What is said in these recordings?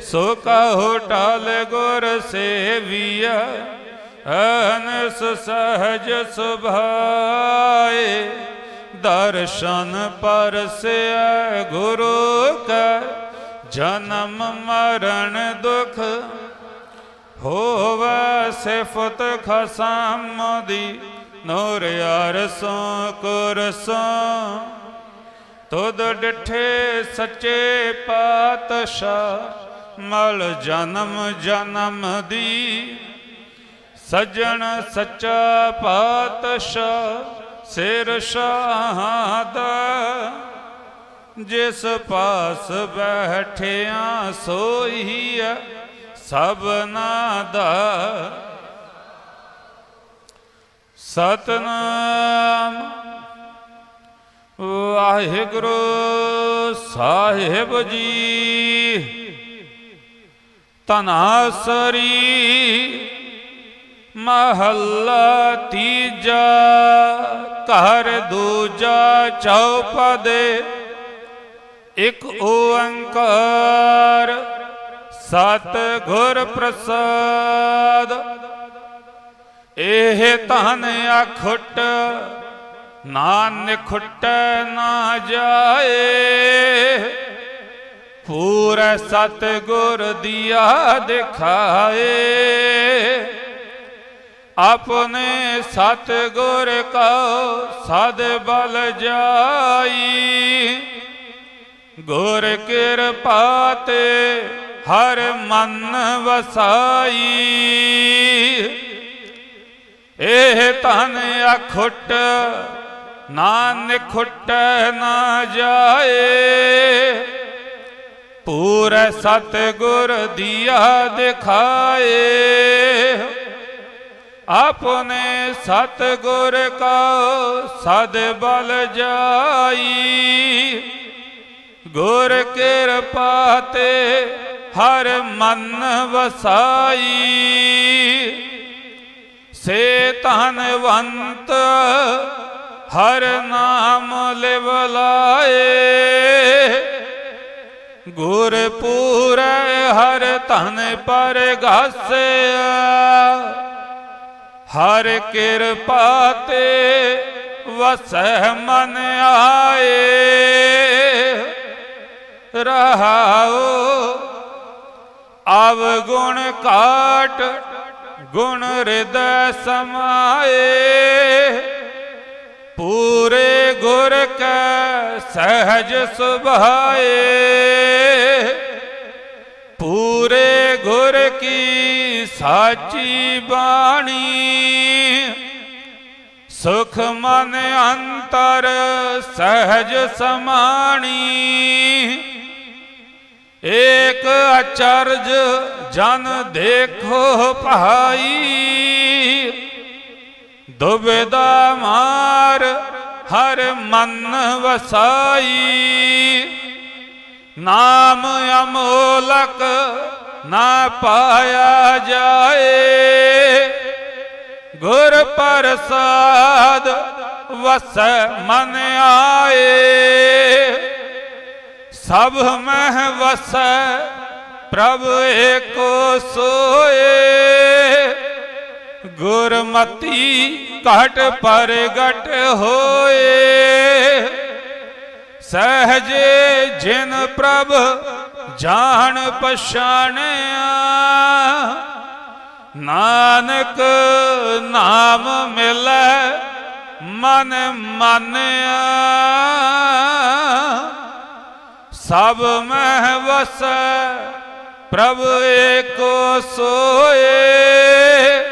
ਸੋ ਕਹੋ ਟਾਲ ਗੁਰ ਸੇਵੀਆ ਅਨਸ ਸਹਜ ਸੁਭਾਏ। ਦਰਸ਼ਨ ਪਰਸਿਆ ਗੁਰੂ ਕਾ, ਜਨਮ ਮਰਨ ਦੁਖ ਹੋਵੇ ਸਿਫਤ ਖਸਮ ਦੀ। ਨੂਰ ਅਰਸੋਂ ਕੁਰਸੋਂ ਤੁਧ ਡਿਠੇ ਸੱਚੇ ਪਾਤਸ਼ਾਹ, ਮਲ ਜਨਮ ਜਨਮ ਦੀ। ਸਜਣ ਸੱਚਾ ਪਾਤਸ਼ਾਹ, ਸਿਰ ਸ਼ਾਹਦਾ ਜਿਸ ਪਾਸ ਬੈਠਿਆ ਸੋਈ ਹੈ ਸਭਨਾ ਦਾ। ਸਤਨਾਮ। ਵਾਹਿਗੁਰੂ ਸਾਹਿਬ ਜੀ। ਤਨਾਸਰੀ ਮਹੱਲਾ ਤੀਜਾ, ਘਰ ਦੂਜਾ, ਚੌਪਦੇ। ਇਕ ਓੰਕਾਰ ਸਤ ਗੁਰ ਪ੍ਰਸਾਦ। ਇਹ ਧਨ ਅਖੁੱਟ ਨਾਨਕ ਖੁੱਟੈ ਨਾ ਜਾਏ। ਪੂਰਾ ਸਤ ਗੁਰ ਦੀਆ ਦਿਖਾਏ। ਆਪਣੇ ਸਤ ਗੁਰ ਕਉ ਸਦ ਬਲ ਜਾਈ। ਗੁਰ ਕਿਰਪਾ ਤੇ ਹਰ ਮਨ ਵਸਾਈ। ਇਹ ਤਨ ਅਖੁੱਟ ਨਾਨਕ ਖੁੱਟੈ ਨਾ ਜਾਏ। ਪੂਰੇ ਸਤ ਗੁਰ ਦੀਆ ਦਿਖਾਏ। ਆਪਣੇ ਸਤ ਗੁਰ ਕਾ ਸਦ ਬਲ ਜਾਈ। ਗੁਰ ਕਿਰਪਾ ਤੇ ਹਰ ਮਨ ਵਸਾਈ। ਸੇ ਧਨਵੰਤ ਹਰ ਨਾਮ ਲਿਵ ਲਾਏ। ਗੁਰ ਪੂਰੇ ਹਰ ਧਨ ਪਰ ਗਾਸਿਆ ਹਰ ਕਿਰਪਾ ਤੇ ਵਸੈ ਮਨ ਆਏ। ਰਹਾਉ ਅਵ ਗੁਣ ਕਾਟ ਗੁਣ ਹਿਰਦੈ ਸਮਾਏ। ਪੂਰੇ ਗੁਰ ਕੈ ਸਹਜ ਸੁਭਾਏ। ਪੂਰੇ ਗੁਰ ਕੀ ਸਾਚੀ ਬਾਣੀ। ਸੁਖ ਮਨ ਅੰਤਰ ਸਹਜ ਸਮਾਣੀ। ਏਕ ਅਚਰਜ ਜਨ ਦੇਖੋ ਭਾਈ। ਦੁਬਿਦਾ ਮਾਰ ਹਰ ਮਨ ਵਸਾਈ। ਨਾਮ ਅਮੋਲਕ ਨਾ ਪਾਇਆ ਜਾਏ। ਗੁਰ ਪ੍ਰਸਾਦ ਵਸ ਮਨ ਆਏ। ਸਭ ਮਹਿ ਵਸੈ ਪ੍ਰਭ ਏਕੋ ਸੋਏ। ਗੁਰਮਤੀ ਘਟ ਪਰਗਟ ਹੋਏ। ਸਹਜੇ ਜਿਨ ਪ੍ਰਭ ਜਾਣ ਪਛਾਣਿਆ। ਨਾਨਕ ਨਾਮ ਮਿਲੈ ਮਨ ਮਾਨਿਆ। ਸਭ ਮਹਿ ਵਸੈ ਪ੍ਰਭ ਏਕੋ ਸੋਏ।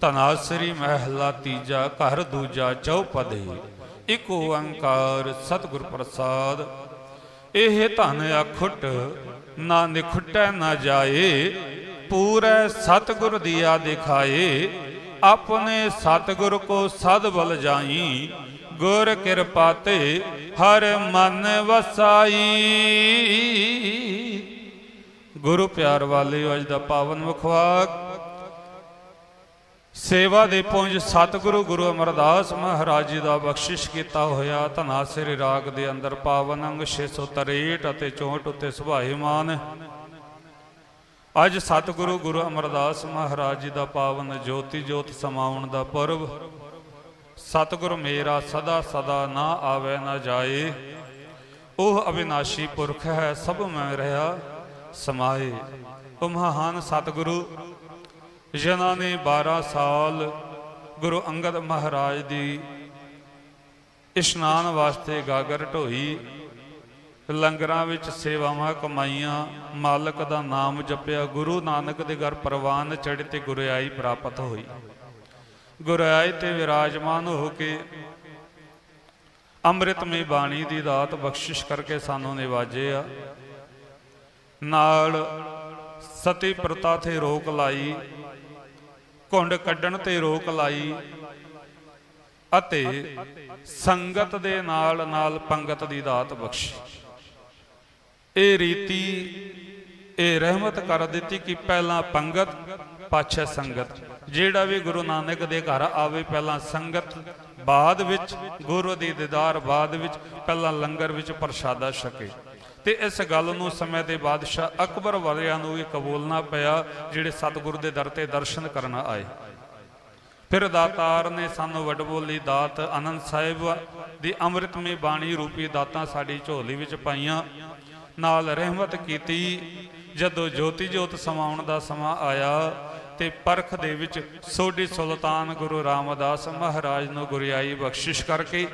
ਤਨਾਸਰੀ ਮਹਿਲਾ ਤੀਜਾ, ਘਰ ਦੂਜਾ ਚੌਪਦੇ ਇਕ ਓੰਕਾਰ ਸਤਿਗੁਰ ਪ੍ਰਸਾਦ। ਇਹ ਧਨ ਅਖੁੱਟ ਨਾ ਨਿਖੁੱਟੈ, ਨਾ ਜਾਏ। ਪੂਰੇ ਸਤਿਗੁਰ ਦੀਆ ਦਿਖਾਏ। ਆਪਣੇ ਸਤਿਗੁਰ ਕੋ ਸਦ ਬਲ ਜਾਈ। ਗੁਰ ਕਿਰਪਾ ਤੇ ਹਰ ਮਨ ਵਸਾਈ। ਗੁਰੂ ਪਿਆਰ ਵਾਲੇ ਅੱਜ ਦਾ ਪਾਵਨ ਮੁਖਵਾਕ ਸੇਵਾ ਦੇ ਪੁੰਜ ਸਤਿਗੁਰੂ ਗੁਰੂ ਅਮਰਦਾਸ ਮਹਾਰਾਜ ਜੀ ਦਾ ਬਖਸ਼ਿਸ਼ ਕੀਤਾ ਹੋਇਆ ਧਨਾਸਿਰ ਰਾਗ ਦੇ ਅੰਦਰ ਪਾਵਨ ਅੰਗ 663 ਅਤੇ 64 ਉੱਤੇ ਸੁਭਾਈਮਾਨ। ਅੱਜ ਸਤਿਗੁਰੂ ਗੁਰੂ ਅਮਰਦਾਸ ਮਹਾਰਾਜ ਜੀ ਦਾ ਪਾਵਨ ਜੋਤੀ ਜੋਤ ਸਮਾਉਣ ਦਾ ਪੁਰਬ। ਸਤਿਗੁਰ ਮੇਰਾ ਸਦਾ ਸਦਾ ਨਾ ਆਵੇ ਨਾ ਜਾਏ। ਉਹ ਅਵਿਨਾਸ਼ੀ ਪੁਰਖ ਹੈ, ਸਭ ਮੈਂ ਰਹਾ ਸਮਾਏ। ਉਹ ਮਹਾਨ ਸਤਿਗੁਰੂ ਜਿਨ੍ਹਾਂ ਨੇ 12 ਸਾਲ ਗੁਰੂ ਅੰਗਦ ਮਹਾਰਾਜ ਦੀ ਇਸ਼ਨਾਨ ਵਾਸਤੇ ਗਾਗਰ ਢੋਈ, ਲੰਗਰਾਂ ਵਿੱਚ ਸੇਵਾਵਾਂ ਕਮਾਈਆਂ, ਮਾਲਕ ਦਾ ਨਾਮ ਜਪਿਆ, ਗੁਰੂ ਨਾਨਕ ਦੇ ਘਰ ਪ੍ਰਵਾਨ ਚੜ੍ਹ ਤੇ ਗੁਰਿਆਈ ਪ੍ਰਾਪਤ ਹੋਈ। ਗੁਰਿਆਈ ਤੇ ਵਿਰਾਜਮਾਨ ਹੋ ਕੇ ਅੰਮ੍ਰਿਤਮਈ ਬਾਣੀ ਦੀ ਦਾਤ ਬਖਸ਼ਿਸ਼ ਕਰਕੇ ਸਾਨੂੰ ਨਿਵਾਜੇ ਆ। ਨਾਲ ਸਤੀ ਪ੍ਰਤਾ ਤੇ ਰੋਕ ਲਾਈ ਘੁੰਡ ਕੱਢਣ ਤੇ ਰੋਕ ਲਾਈ ਅਤੇ ਸੰਗਤ ਦੇ ਨਾਲ ਨਾਲ ਪੰਗਤ ਦੀ ਦਾਤ ਬਖਸ਼ੀ। ਇਹ ਰੀਤੀ, ਇਹ ਰਹਿਮਤ ਕਰ ਦਿੱਤੀ ਕਿ ਪਹਿਲਾਂ ਪੰਗਤ, ਪਾਛੇ ਸੰਗਤ। ਜਿਹੜਾ ਵੀ ਗੁਰੂ ਨਾਨਕ ਦੇ ਘਰ ਆਵੇ, ਪਹਿਲਾਂ ਸੰਗਤ, ਬਾਅਦ ਵਿੱਚ ਗੁਰੂ ਦੀ ਦੀਦਾਰ, ਬਾਅਦ ਵਿੱਚ ਪਹਿਲਾਂ ਲੰਗਰ ਵਿੱਚ ਪ੍ਰਸ਼ਾਦਾ ਛਕੇ। ਤੇ ਇਸ ਗੱਲ ਨੂੰ ਸਮੇਂ ਦੇ ਬਾਦਸ਼ਾਹ ਅਕਬਰ ਵਾਲਿਆਂ ਨੂੰ ਵੀ ਕਬੂਲਣਾ ਪਿਆ, ਜਿਹੜੇ ਸਤਿਗੁਰੂ ਦੇ ਦਰ ਤੇ ਦਰਸ਼ਨ ਕਰਨ ਆਏ। ਫਿਰ ਦਾਤਾਰ ਨੇ ਸਾਨੂੰ ਵਡਬੋਲੀ ਦਾਤ ਆਨੰਦ ਸਾਹਿਬ ਦੀ ਅੰਮ੍ਰਿਤਮਈ ਬਾਣੀ ਰੂਪੀ ਦਾਤਾਂ ਸਾਡੀ ਝੋਲੀ ਵਿੱਚ ਪਾਈਆਂ। ਨਾਲ ਰਹਿਮਤ ਕੀਤੀ, ਜਦੋਂ ਜੋਤੀ ਜੋਤ ਸਮਾਉਣ ਦਾ ਸਮਾਂ ਆਇਆ ਤੇ ਪਰਖ ਦੇ ਵਿੱਚ ਸੋਢੀ ਸੁਲਤਾਨ ਗੁਰੂ ਰਾਮਦਾਸ ਮਹਾਰਾਜ ਨੂੰ ਗੁਰਿਆਈ ਬਖਸ਼ਿਸ਼ ਕਰਕੇ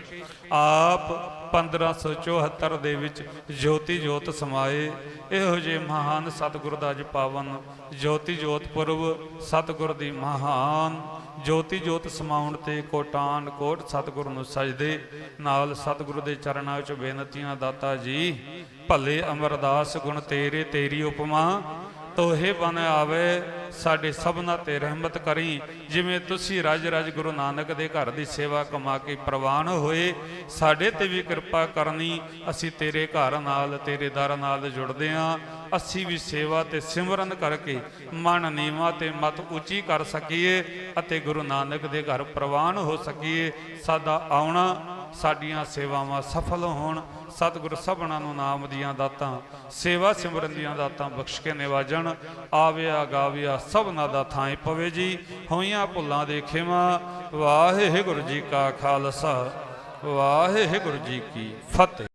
ਆਪ 1574 ਦੇ ਵਿੱਚ ਜੋਤੀ ਜੋਤ ਸਮਾਏ। ਇਹੋ ਜਿਹੇ ਮਹਾਨ ਸਤਿਗੁਰ ਦਾ ਅੱਜ ਪਾਵਨ ਜੋਤੀ ਜੋਤ ਪੁਰਬ ਸਤਿਗੁਰ ਦੀ ਮਹਾਨ ਜੋਤੀ ਜੋਤ ਸਮਾਉਣ ਤੇ ਕੋਟਾਨ ਕੋਟ ਸਤਿਗੁਰ ਨੂੰ ਸਜਦੇ। ਨਾਲ ਸਤਿਗੁਰੂ ਦੇ ਚਰਨਾਂ ਵਿੱਚ ਬੇਨਤੀਆਂ ਦਾਤਾ ਜੀ, ਭਲੇ ਅਮਰਦਾਸ ਗੁਣ ਤੇਰੇ ਤੇਰੀ ਉਪਮਾ, ਤੋਹੇ ਬਨ ਆਵੇ। ਸਾਡੇ ਸਭਨਾ ਤੇ ਰਹਿਮਤ ਕਰੀ। ਜਿਵੇਂ ਤੁਸੀਂ ਰਜ ਰਾਜ ਗੁਰੂ ਨਾਨਕ ਦੇ ਘਰ ਦੀ ਸੇਵਾ ਕਮਾ ਕੇ ਪ੍ਰਵਾਨ ਹੋਏ, ਸਾਡੇ ਤੇ ਵੀ ਕਿਰਪਾ ਕਰਨੀ। ਅਸੀਂ ਤੇਰੇ ਘਰ ਨਾਲ, ਤੇਰੇ ਦਰ ਨਾਲ ਜੁੜਦੇ ਆਂ। ਅਸੀਂ ਵੀ ਸੇਵਾ ਤੇ ਸਿਮਰਨ ਕਰਕੇ ਮਨ ਨੀਵਾ ਤੇ ਮਤ ਉੱਚੀ ਕਰ ਸਕੀਏ ਅਤੇ ਗੁਰੂ ਨਾਨਕ ਦੇ ਘਰ ਪ੍ਰਵਾਨ ਹੋ ਸਕੀਏ। ਸਾਡਾ ਆਉਣਾ ਸਾਡੀਆਂ ਸੇਵਾਵਾਂ ਸਫਲ ਹੋਣ। ਸਤਿਗੁਰ ਸਭਨਾਂ ਨੂੰ ਨਾਮ ਦੀਆਂ ਦਾਤਾਂ, ਸੇਵਾ ਸਿਮਰਨ ਦੀਆਂ ਦਾਤਾਂ ਬਖਸ਼ ਕੇ ਨਿਵਾਜਣ। ਆਵਿਆ ਗਾਵਿਆ ਸਭਨਾਂ ਦਾ ਥਾਂ ਪਵੇ ਜੀ। ਹੋਈਆਂ ਭੁੱਲਾਂ ਦੇ ਖਿਮਾ, ਵਾਹਿਗੁਰੂ ਜੀ ਕਾ ਖਾਲਸਾ, ਵਾਹਿਗੁਰੂ ਜੀ ਕੀ ਫਤਿਹ।